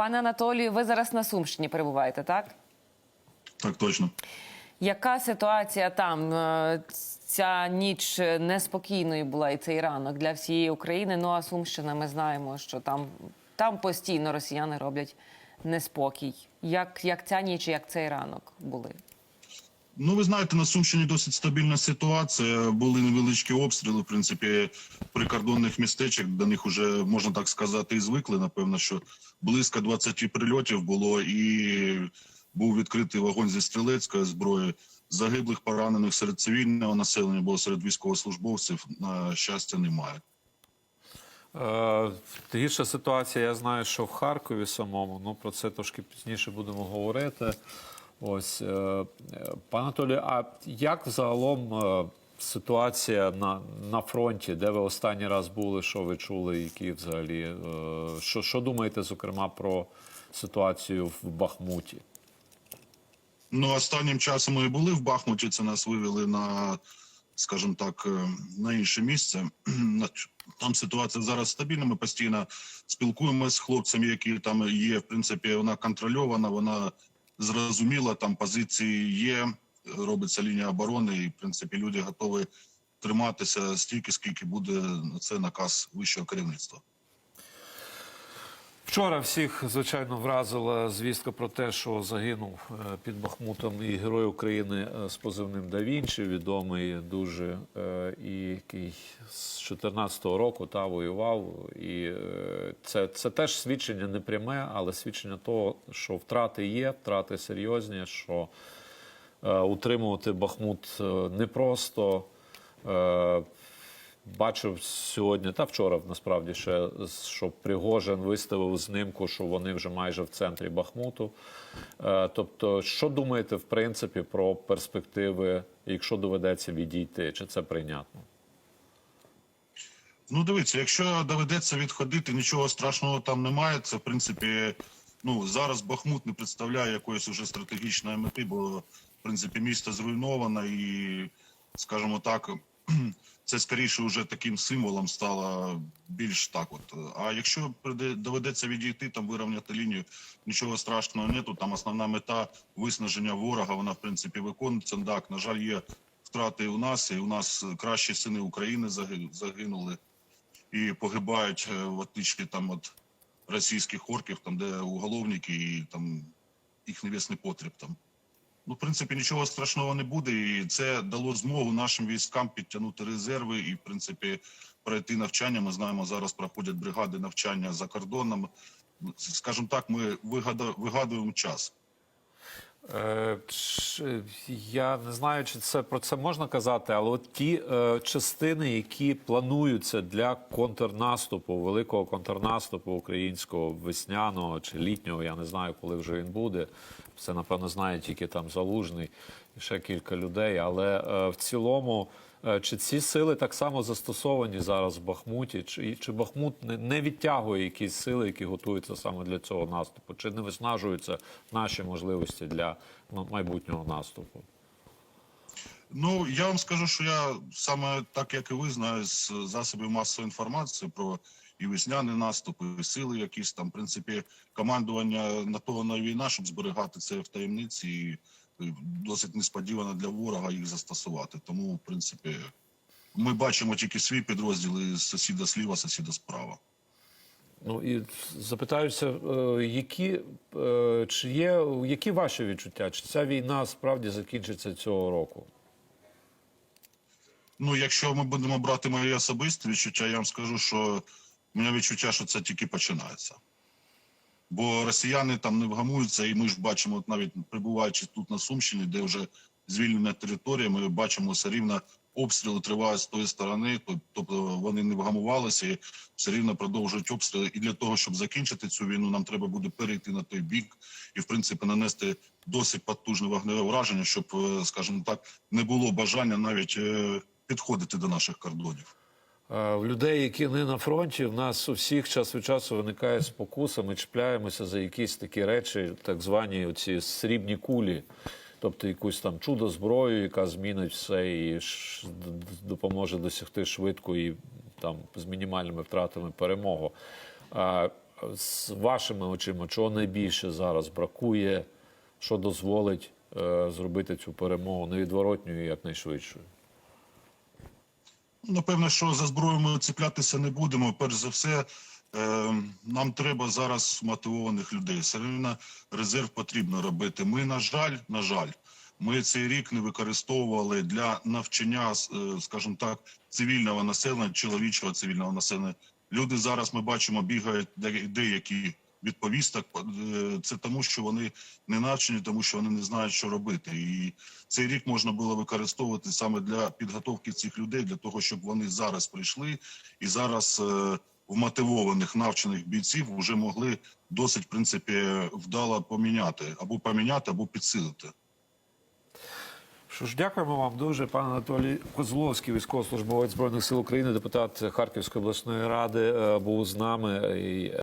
Пане Анатолію, ви зараз на Сумщині перебуваєте, так? Так точно. Яка ситуація там? Е, Ця ніч неспокійною була і цей ранок для всієї України. Ну а Сумщина, ми знаємо, що там, там постійно росіяни роблять неспокій. Як, як ця ніч, як цей ранок були? Ну, ви знаєте, на Сумщині досить стабільна ситуація. Були невеличкі обстріли. В принципі, прикордонних містечок до них вже можна так сказати, і звикли. Напевно, що близько 20 прильотів було, і був відкритий вогонь зі стрілецької зброї. Загиблих поранених серед цивільного населення, бо серед військовослужбовців на щастя немає. Е, Гірша ситуація, я знаю, що в Харкові самому. Ну про це трошки пізніше будемо говорити. Ось е, пане Анатолію, а як загалом е, ситуація на, на фронті, де ви останній раз були? Що ви чули? Які взагалі е, що, що думаєте, зокрема, про ситуацію в Бахмуті? Ну, останнім часом ми були в Бахмуті. Це нас вивели на, скажімо так, на інше місце. Там ситуація зараз стабільна. Ми постійно спілкуємося з хлопцями, які там є. В принципі, вона контрольована, вона зрозуміла. Там позиції є. Робиться лінія оборони, і в принципі люди готові триматися стільки, скільки буде це наказ вищого керівництва. Вчора всіх звичайно вразила звістка про те, що загинув е, під Бахмутом і герой України е, з позивним Да Вінчі, відомий дуже е, і який з 14-го року та воював. І це, це теж свідчення не пряме, але свідчення того, що втрати є, втрати серйозні, що утримувати Бахмут непросто. Бачив сьогодні та вчора насправді ще що Пригожин виставив знимку, що вони вже майже в центрі Бахмуту. Е, Тобто, що думаєте в принципі про перспективи, якщо доведеться відійти, чи це прийнятно? Ну, дивіться, якщо доведеться відходити, нічого страшного там немає. Це в принципі, ну зараз Бахмут не представляє якоїсь уже стратегічної мети, бо в принципі місто зруйновано і, скажімо так, це скоріше вже таким символом стало більш так. От а якщо доведеться відійти, там вирівняти лінію, нічого страшного нету. Там основна мета виснаження ворога. Вона в принципі виконується. Так, на жаль, є втрати у нас, і у нас кращі сини України загинули і погибають е, в отличие там от російських орків, там де уголовники і там їх невісний потріб там. Ну, в принципі, нічого страшного не буде, і це дало змогу нашим військам підтягнути резерви і, в принципі, пройти навчання. Ми знаємо, зараз проходять бригади навчання за кордоном. Скажімо так, ми вигадуємо час. Е, Я не знаю, чи це про це можна казати, але от ті е, частини, які плануються для контрнаступу, великого контрнаступу українського весняного чи літнього, я не знаю, коли вже він буде. Це напевно знає тільки там залужний і ще кілька людей. Але е, в цілому, чи ці сили так само застосовані зараз в Бахмуті, чи, чи Бахмут не, не відтягує якісь сили, які готуються саме для цього наступу, чи не виснажуються наші можливості для ну, майбутнього наступу? Ну я вам скажу, що я саме так, як і ви знаю, з засобів масової інформації про і весняний наступ, і сили якісь там, в принципі, командування на того на війна, щоб зберігати це в таємниці, і досить несподівано для ворога їх застосувати. Тому, в принципі, ми бачимо тільки свій підрозділ і сусіда сліва, сусіда справа. Ну і запитаюся, е, які е, чи є які ваші відчуття? Чи ця війна справді закінчиться цього року? Ну, якщо ми будемо брати мої особисті відчуття, я вам скажу, що в мене відчуття, що це тільки починається. Бо росіяни там не вгамуються, і ми ж бачимо, от навіть прибуваючи тут на Сумщині, де вже звільнена територія, ми бачимо все рівно обстріли тривають з тої сторони, тобто вони не вгамувалися і все рівно продовжують обстріли. І для того, щоб закінчити цю війну, нам треба буде перейти на той бік і, в принципі, нанести досить потужне вогневе враження, щоб, е, скажімо так, не було бажання навіть е, підходити до наших кордонів. Е, В людей, які не на фронті, в нас у всіх час від часу виникає спокуса. Ми чіпляємося за якісь такі речі, так звані оці срібні кулі, тобто якусь там чудо зброю, яка змінить все і допоможе досягти швидко і там з мінімальними втратами перемогу. А, з вашими очима, чого найбільше зараз бракує, що дозволить е, зробити цю перемогу невідворотньою і якнайшвидшою? Напевно, що за зброю ми цеплятися не будемо. Перш за все, е, нам треба зараз мотивованих людей. Все резерв потрібно робити. Ми, на жаль, на жаль, ми цей рік не використовували для навчання, е, скажімо так, цивільного населення, чоловічого цивільного населення. Люди зараз ми бачимо, бігають де- деякі від повісток. Е, Це тому, що вони не навчені, тому що вони не знають, що робити. І цей рік можна було використовувати саме для підготовки цих людей, для того, щоб вони зараз прийшли і зараз е, вмотивованих навчених бійців вже могли досить в принципі вдало поміняти або поміняти, або підсилити. Що ж, дякуємо вам дуже, пан Анатолій Козловський, військовослужбовець збройних сил України, депутат Харківської обласної ради, е, був з нами.